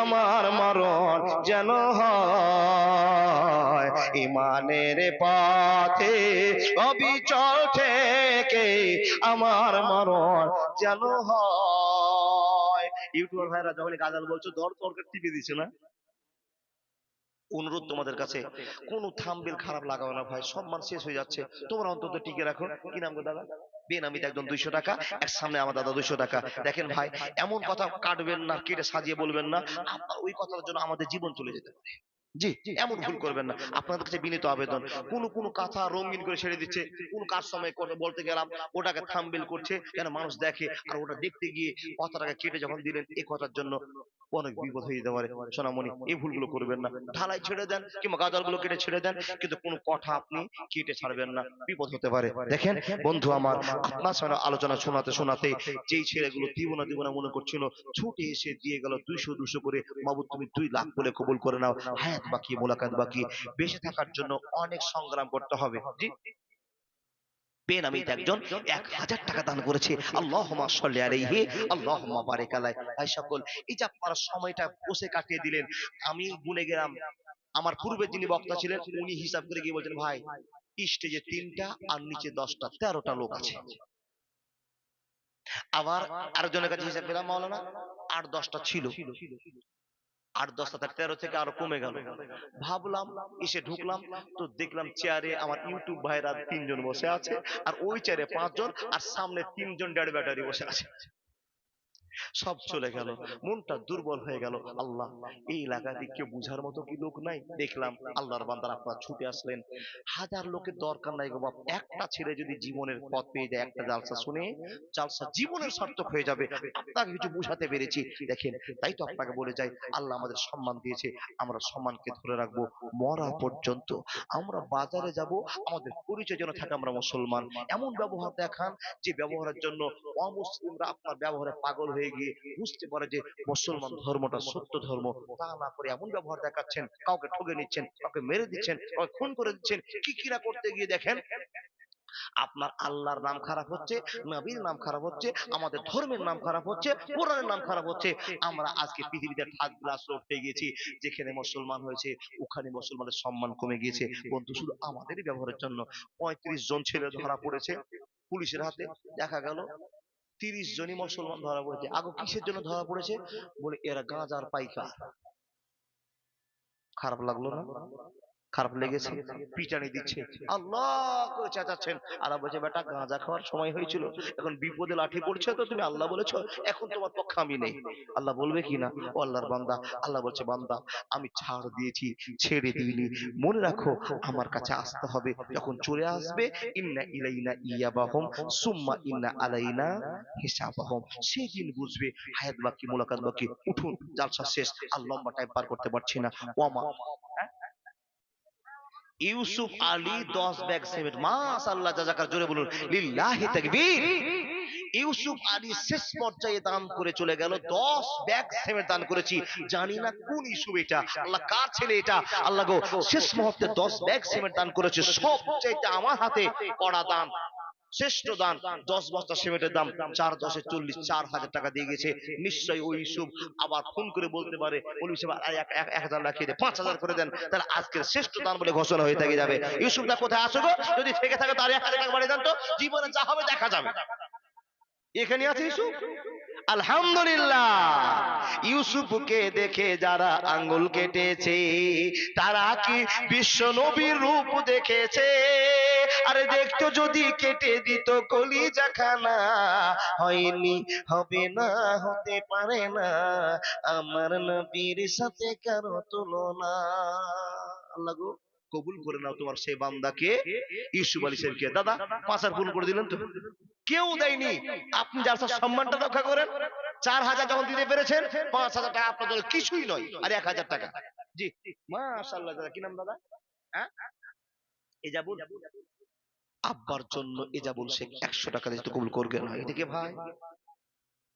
আমার মরণ যেন হয়। ইমানের পথে অবিচল থেকে আমার মরণ যেন হয়। ইউটিউবার ভাইরা যখন গাজাল বলছো দর তরকার টিপে দিছে না। অনুরোধ তোমাদের কাছে, কোন থামবিল খারাপ লাগাবে না ভাই, সম্মান শেষ হয়ে যাচ্ছে। তোমরা অন্তত টিকে রাখো। কি নাম গো দাদা? বেনামিতে একজন দুইশো টাকা এক সামনে আমার দাদা দুইশো টাকা। দেখেন ভাই এমন কথা কাটবেন না কেটে সাজিয়ে বলবেন না ওই কথার জন্য আমাদের জীবন চলে যেতে পারে। জি এমন ভুল করবেন না। আপনাদের কাছে বিনীত আবেদন। কোন কোন কথা রঙিন করে ছেড়ে দিচ্ছে কোন কাজ সময় করে বলতে গেলাম ওটাকে থামবিল করছে যেন মানুষ দেখে আর ওটা দেখতে গিয়ে কথাটাকে কেটে যখন দিলেন এই কথার জন্য অনেক বিপদ হয়ে যেতে পারে। সোনামণি এই ভুলগুলো করবেন না। ঢালাই ছেড়ে দেন কিংবা গাজালগুলো কেটে ছেড়ে দেন কিন্তু কোনো কথা আপনি কেটে ছাড়বেন না। বিপদ হতে পারে। দেখেন বন্ধু আমার আপনার সঙ্গে আলোচনা শোনাতে শোনাতে যেই ছেলেগুলো দিব না দিব না মনে করছিল ছুটে এসে দিয়ে গেল দুইশো দুশো করে বাবু তুমি দুই লাখ বলে কবুল করে নাও। হায়াত বাকি মোলাকাত বাকি বেঁচে থাকার জন্য অনেক সংগ্রাম করতে হবে। জি? আমি গুনে গেলাম। আমার পূর্বে যিনি বক্তা ছিলেন, উনি হিসাব করে গিয়ে বলছেন, ভাই, স্টেজে তিনটা আর নিচে দশটা, তেরোটা লোক আছে। আবার আরেকজনের কাছে হিসাব পেলাম মাওলানা আট দশটা ছিল। আট, দশ হাজার, তেরো থেকে আরও কমে গেল। ভাবলাম, এসে ঢুকলাম, তো দেখলাম চেয়ারে আমার ইউটিউব ভাইরা তিনজন বসে আছে, আর ওই চেয়ারে পাঁচজন, আর সামনে তিনজন ডেড ব্যাটারি বসে আছে। সব চলে গেল মনটা দুর্বল হয়ে গেল। আল্লাহ এই এলাকাতে কেউ বুঝার মতো কি লোক নাই? দেখলাম। আল্লাহর বান্দার আপনার ছুটে আসলেন। হাজার লোকের দরকার নাই গো বাপ। একটা ছেলে যদি জীবনের পথ পেয়ে যায় একটা জালসা শুনে জালসা জীবনের সার্থক হয়ে যাবে। আপনাকে কিছু বুঝাতে পেরেছি। দেখেন তাই তো আপনাকে বলে যাই আল্লাহ আমাদের সম্মান দিয়েছে। আমরা সম্মানকে ধরে রাখব মরা পর্যন্ত। আমরা বাজারে যাব আমাদের পরিচয় যেন থাকে আমরা মুসলমান। এমন ব্যবহার দেখান যে ব্যবহারের জন্য অমুসলিমরা আপনার ব্যবহারে পাগল হয়ে গিয়ে বুঝতে পারে যে মুসলমান ধর্মটা সত্য ধর্ম। তা না করে এমন ব্যবহার দেখাচ্ছেন, কাউকে ঠকে নিচ্ছেন, কাউকে মেরে দিচ্ছেন, কাউকে খুন করে দিচ্ছেন, কি কিরা করতে গিয়ে দেখেন? আপনার আল্লাহর নাম খারাপ হচ্ছে, নবীর নাম খারাপ হচ্ছে, আমাদের ধর্মের নাম খারাপ হচ্ছে, কোরআনের নাম খারাপ হচ্ছে। আমরা আজকে পৃথিবীতে থার্ড ক্লাস উঠে গেছি যেখানে মুসলমান হয়েছে, ওখানে মুসলমানের সম্মান কমে গিয়েছে। বন্ধু, শুধু আমাদেরই ব্যবহারের জন্য। পঁয়ত্রিশ জন ছেলে ধরা পড়েছে, পুলিশের হাতে দেখা গেল তিরিশ জনই মুসলমান ধরা পড়েছে। আগে কিসের জন্য ধরা পড়েছে? বলে এরা গাঁজার পাইকার। খারাপ লাগল না? খারাপ লেগেছে পিটানি দিচ্ছে। আল্লাহ করে চেঁচাচ্ছেন। আর বলছে বেটা গাঁজা খাওয়ার সময় হয়েছিল। এখন বিপদে লাঠি পড়ছে তো তুমি আল্লাহ বলেছ এখন তোমার পক্ষে আমি নেই। আল্লাহ বলবে কি না? ও আল্লাহর বান্দা আল্লাহ বলছে বান্দা আমি ছাড় দিয়েছি ছেড়ে দিইনি। মনে রাখো আমার কাছে আসতে হবে। যখন চলে আসবে ইন্না ইলাইনা ইয়াবাহুম সুম্মা ইন্না আলাইনা হিসাবাহুম। সেই দিন বুঝবে হায়াত বাকি মোলাকাত বাকি উঠুন জালসা শেষ। আর লম্বা টাইম পার করতে পারছি না। ওয়ামা ইউসুফ আলী দশ ব্যাগ সিমেন্ট মাস আল্লাহ জাজাকার জোরে বলুন। লিল্লাহি তাকবীর। ইউসুফ আলী শেষ পর্যায়ে দান করে চলে গেল। দশ ব্যাগ সিমেন্ট দান করেছি। জানি না কোন ইস্যু এটা। আল্লাহ কার ছেলে এটা? আল্লাহ গো শেষ মুহূর্তে দশ ব্যাগ সিমেন্ট দান করেছে। সব চাইতে আমার হাতে কড়া দান। শ্রেষ্ঠ দান, দশ বস্তা সিমেন্টের দাম চার দশে চল্লিশ, চার হাজার টাকা দিয়ে গেছে। নিশ্চয়ই ওই ইউসুফ আবার ফোন করে বলতে পারে এক হাজার রাখিয়ে দেয় পাঁচ হাজার করে দেন, তাহলে আজকের শ্রেষ্ঠ দান বলে ঘোষণা হয়ে থাকে যাবে। ইউসুফটা কোথায় আসো গো? যদি থেকে থাকে তার এক হাজার টাকা বাড়িয়ে দেন তো, জীবনে যা হবে দেখা যাবে। এখানে আছে ইউসুফ? আলহামদুলিল্লাহ। ইউসুফকে দেখে যারা আঙ্গুল কেটেছে তারা কি বিশ্ব নবীর রূপ দেখেছে? আরে দেখতো যদি কেটে দিত কলিজা খানা হয়নি হবে না হতে পারে না। আমার নবীর সাথে কারও তুলনা। আল্লাহ কবুল করে নাও তোমার সেই বান্দাকে। ইউসুফ আলী সাহেবকে। দাদা পাঁচ হাজার ফুল করে দিলেন তো? কেউ দেয়নি। আপনি যার সাথে সম্মানটা রক্ষা করেন। চার হাজার যখন দিতে পেরেছেন পাঁচ হাজার টাকা আপনার জন্য কিছুই নয়। আর এক হাজার টাকা। জি মাশাল্লাহ দাদা কি নাম দাদা? হ্যাঁ? এজাবুল? আব্বার জন্য এজাবুল শেখ একশো টাকা দিতে কবুল করবে না। এদিকে ভাই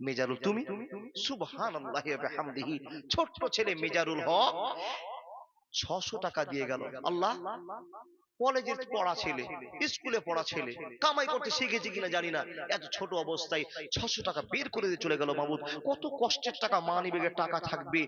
মেজারুল তুমি? সুবহানাল্লাহ হামদিহি ছোট্ট ছেলে মেজারুল হক। ছশো টাকা দিয়ে গেল। আল্লাহ কলেজে পড়া ছেলে স্কুলে পড়া ছেলে কামাই করতে শিখেছে কিনা জানি না। এত ছোট অবস্থায় ছশো টাকা বের করে দিয়ে চলে গেল মাবুদ কত কষ্টের টাকা মানি ব্যাগের টাকা থাকবে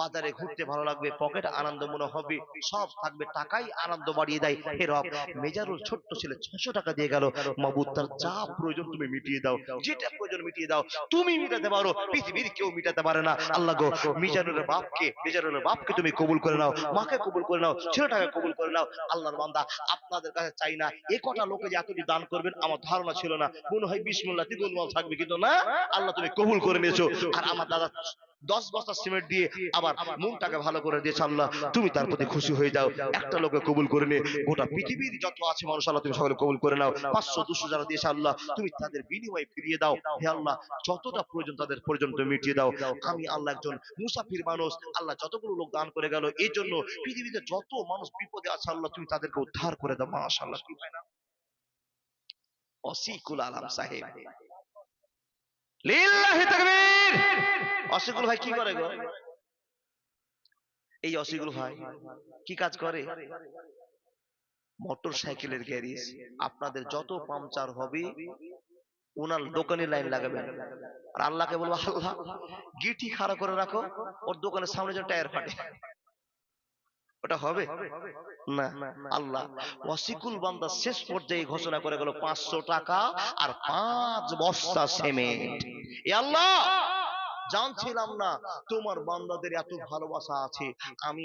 বাজারে ঘুরতে ভালো লাগবে পকেট আনন্দ মনে হবে সব থাকবে টাকাই আনন্দ বাড়িয়ে দেয়। হে রব মেজারুল ছোট্ট ছেলে ছশো টাকা দিয়ে গেল। মাবুদ তার যা প্রয়োজন তুমি মিটিয়ে দাও যেটা প্রয়োজন মিটিয়ে দাও তুমি মিটাতে পারো পৃথিবীর কেউ মিটাতে পারে না। আল্লাহ গো মিজানুরের বাপকে মিজানুরের বাপকে তুমি কবুল করে নাও মাকে কবুল করে নাও ছেলেটাকে কবুল করে নাও আল্লাহর বান্দা আপনাদের কাছে চাই না। এ কটা লোকে যে এতটি দান করবেন, আমার ধারণা ছিল না। মনে হয় বিসমুল্লাহ তিগুল থাকবে, কিন্তু না, আল্লাহ তুমি কবুল করে নিয়েছো। আর আমার দাদা দশ বস্তা সিমেন্ট দিয়ে আবার মনটাকে ভালো করে দিয়েছে আল্লাহ। তুমি তার প্রতি খুশি হয়ে যাও। একটা লোকে কবুল করে নিয়ে গোটা পৃথিবীর যত আছে মানুষ আল্লাহ তুমি সকলে কবুল করে নাও। পাঁচশো দুশো যারা দিয়েছে আল্লাহ তুমি তাদের বিনিময়ে ফিরিয়ে দাও। হে আল্লাহ যতটা প্রয়োজন তাদের প্রয়োজন তুমি মিটিয়ে দাও। আমি আল্লাহ একজন মুসাফির মানুষ। আল্লাহ যতগুলো লোক দান করে গেল এই জন্য পৃথিবীতে যত মানুষ বিপদে আছে আল্লাহ তুমি তাদেরকে উদ্ধার করে দাও। মাশাআল্লাহ। কি হয় না অসিকুল আলাম সাহেব। লিল্লাহি তাকবীর! অসিকুল ভাই কি করে গো? এই অসিকুল ভাই কি কাজ করে? মোটর সাইকেলের গ্যারেজ আপনাদের যত পাংচার হবে ওনার দোকানে লাইন লাগাবেন। আর আল্লাহকে বলব আল্লাহ গিটি খাড়া করে রাখো ওর দোকানের সামনে যেন টায়ার ফাটে। ওটা হবে? না আল্লাহ ওয়াসিকুল বান্দা শেষ পর্যায়ে ঘোষণা করে গেল পাঁচশো টাকা আর পাঁচ বস্তা সিমেন্ট এ আল্লাহ! জানছিলাম না তোমার বান্দাদের এত ভালোবাসা আছে। আমি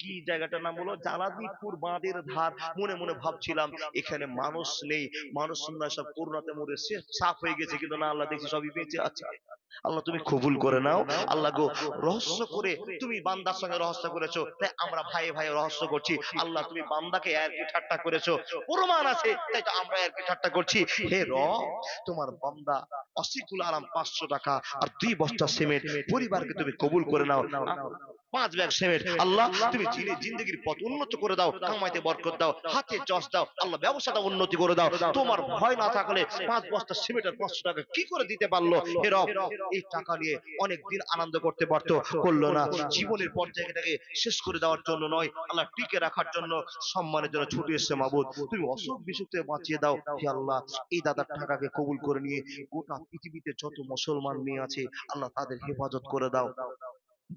কি জায়গাটার নাম হলো? জালাদিপুর বাঁধের ধার। মনে মনে ভাবছিলাম এখানে মানুষ নেই। মানুষ না সব করোনাতে মরে সাফ হয়ে গেছে কিন্তু না আল্লাহ দেখছি সবই বেঁচে আছে। আল্লাহ তুমি কবুল করে নাও। আল্লাহ গো রহস্য করে তুমি বান্দার সঙ্গে রহস্য করেছ। তাই আমরা ভাই ভাই রহস্য করছি। আল্লাহ তুমি বান্দাকে আর কি ঠাট্টা করেছ। প্রমাণ আছে তাই তো আমরা কি ঠাট্টা করছি। হে রব তোমার বান্দা অসিকুল আরাম পাঁচশো টাকা আর দুই বস্তা সিমেন্ট পরিবারকে তুমি কবুল করে নাও। পাঁচ ব্যাগ সিমেন্ট আল্লাহ তুমি জিনে জিন্দগির পথ উন্নত করে দাও কামাইতে বরকত দাও হাতে চস দাও আল্লাহ ব্যবসাটা উন্নতি করে দাও। তোমার ভয় না থাকলে পাঁচ বস্তা সিমেন্ট আর পাঁচশো টাকা কি করে দিতে পারল? হে রব এই টাকা নিয়ে অনেক দিন আনন্দ করতে পারতো করল না। জীবনের পর্যায়টাকে শেষ করে দেওয়ার জন্য নয় আল্লাহ টিকে রাখার জন্য সম্মানের জন্য ছুটে এসছে মাবুদ। তুমি অসুখ বিসুখ থেকে বাঁচিয়ে দাও হে আল্লাহ। এই দাদার টাকাকে কবুল করে নিয়ে গোটা পৃথিবীতে যত মুসলমান মেয়ে আছে আল্লাহ তাদের হেফাজত করে দাও।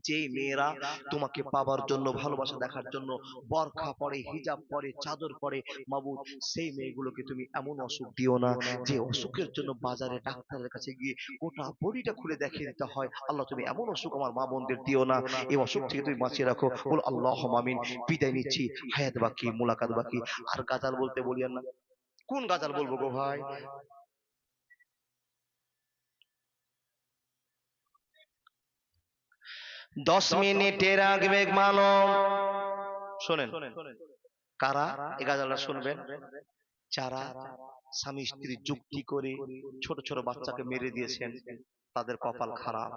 যে মেয়েরা তোমাকে পাবার জন্য ভালোবাসা দেখার জন্য বরখা পরে, হিজাব পরে, চাদর পরে, মাবুদ, সেই মেয়েগুলোকে তুমি এমন অসুখ দিও না যে অসুখের জন্য বাজারে ডাক্তারের কাছে গিয়ে গোটা বডিটা খুলে দেখিয়ে দিতে হয়। আল্লাহ, তুমি এমন অসুখ আমার মা বোনদের দিও না। এই অসুখ থেকে তুমি বাঁচিয়ে রাখো। বল আল্লাহ মামিন বিদায় নিচ্ছি। হায়াত বাকি, মোলাকাত বাকি। আর গাজাল বলতে বলিয়েন না কোন গাজাল বলব গো ভাই? দশ মিনিটের আগে মানব শোনেন। কারা? এ গাজালটা শুনবেন। যারা স্বামী স্ত্রী যুক্তি করে ছোট ছোট বাচ্চাকে মেরে দিয়েছেন। তাদের কপাল খারাপ।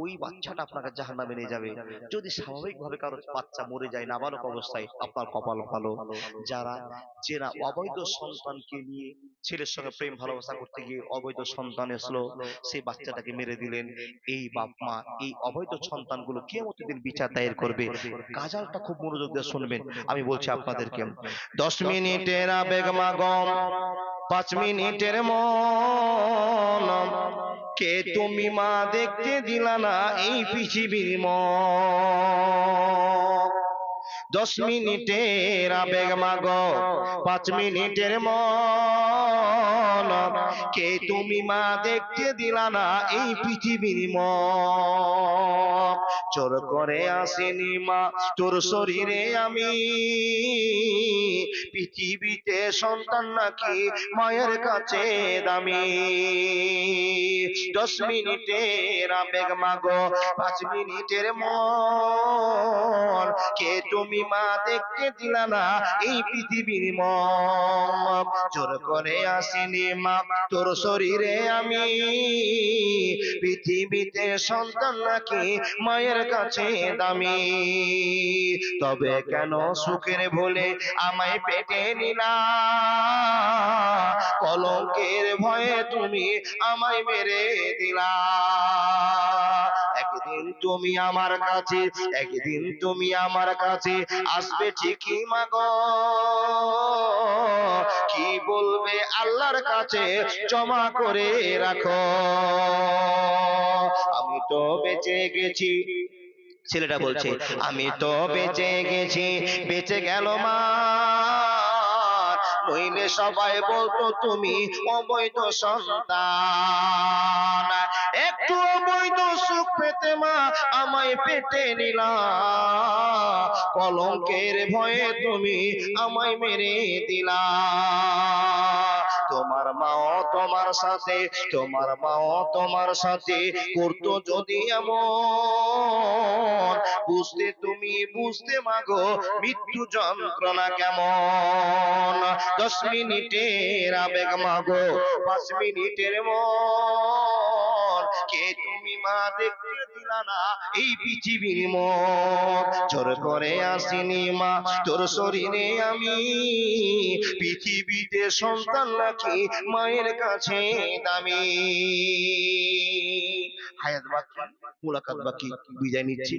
ওই বাচ্চাটা আপনাকে জাহান্নামে নিয়ে যাবে। যদি স্বাভাবিকভাবে কারও বাচ্চা মরে যায় নাবালক অবস্থায় আপনার কপাল ভালো। যারা যারা অবৈধ সন্তানকে নিয়ে ছেলের সঙ্গে প্রেম ভালোবাসা করতে গিয়ে অবৈধ সন্তান এসলো সেই বাচ্চাটাকে মেরে দিলেন। এই বাপ মা এই অবৈধ সন্তানগুলো কেমন দিন বিচার দায়ের করবে। গাজালটা খুব মনোযোগ দিয়ে শুনবেন। আমি বলছি আপনাদেরকে দশ মিনিটের আবেগ মাগম পাঁচ মিনিটের মন কে তুমি মা দেখতে দিলা না এই পৃথিবীর ম দশ মিনিটের আবেগ মাগ পাঁচ মিনিটের মন। কে তুমি মা দেখতে দিলা না এই পৃথিবীর মন? চোর করে আসেনি মা তোর শরীরে আমি। পৃথিবীতে সন্তান নাকি মায়ের কাছে দামি। দশ মিনিটের আবেগ মাগো, পাঁচ মিনিটের মন। কে তুমি মা দেখতে দিলা না এই পৃথিবীর মন? জোর করে আসিনি মা তোর শরীরে আমি। পৃথিবীতে সন্তান নাকি মায়ের কাছে দামি। তবে কেন সুখের বলে আমায় পেটে নিলা? কলঙ্কের ভয়ে তুমি আমায় মেরে দিলা। একদিন তুমি আমার কাছে একদিন তুমি আমার কাছে আসবে ঠিকই মাগো। কি বলবে আল্লাহর কাছে জমা করে রাখো। আমি তো বেঁচে গেছি। ছেলেটা বলছে আমি তো বেঁচে গেছি বেঁচে গেল মা। নইলে সবাই বলতো তুমি অবৈধ সন্তান। একটু অবৈধ সুখ পেতে মা আমায় পেটে নিলা। কলঙ্কের ভয়ে তুমি আমায় মেরে দিলা। তোমার মাও তোমার সাথে, তোমার মাও তোমার সাথে করতো যদি এমন। বুঝতে তুমি বুঝতে মাগো মৃত্যু যন্ত্রণা কেমন। দশ মিনিটের আবেগ মাগো, পাঁচ মিনিটের মন। মা দেখতে দিলা না। এই পৃথিবীর মন জোর করে আসিনি মা, তোর শরীরে আমি। পৃথিবীতে সন্তান নাকি মায়ের কাছে দামি। হায়াত বাকি, মুলাকাত বাকি, বিদায় নিচ্ছি।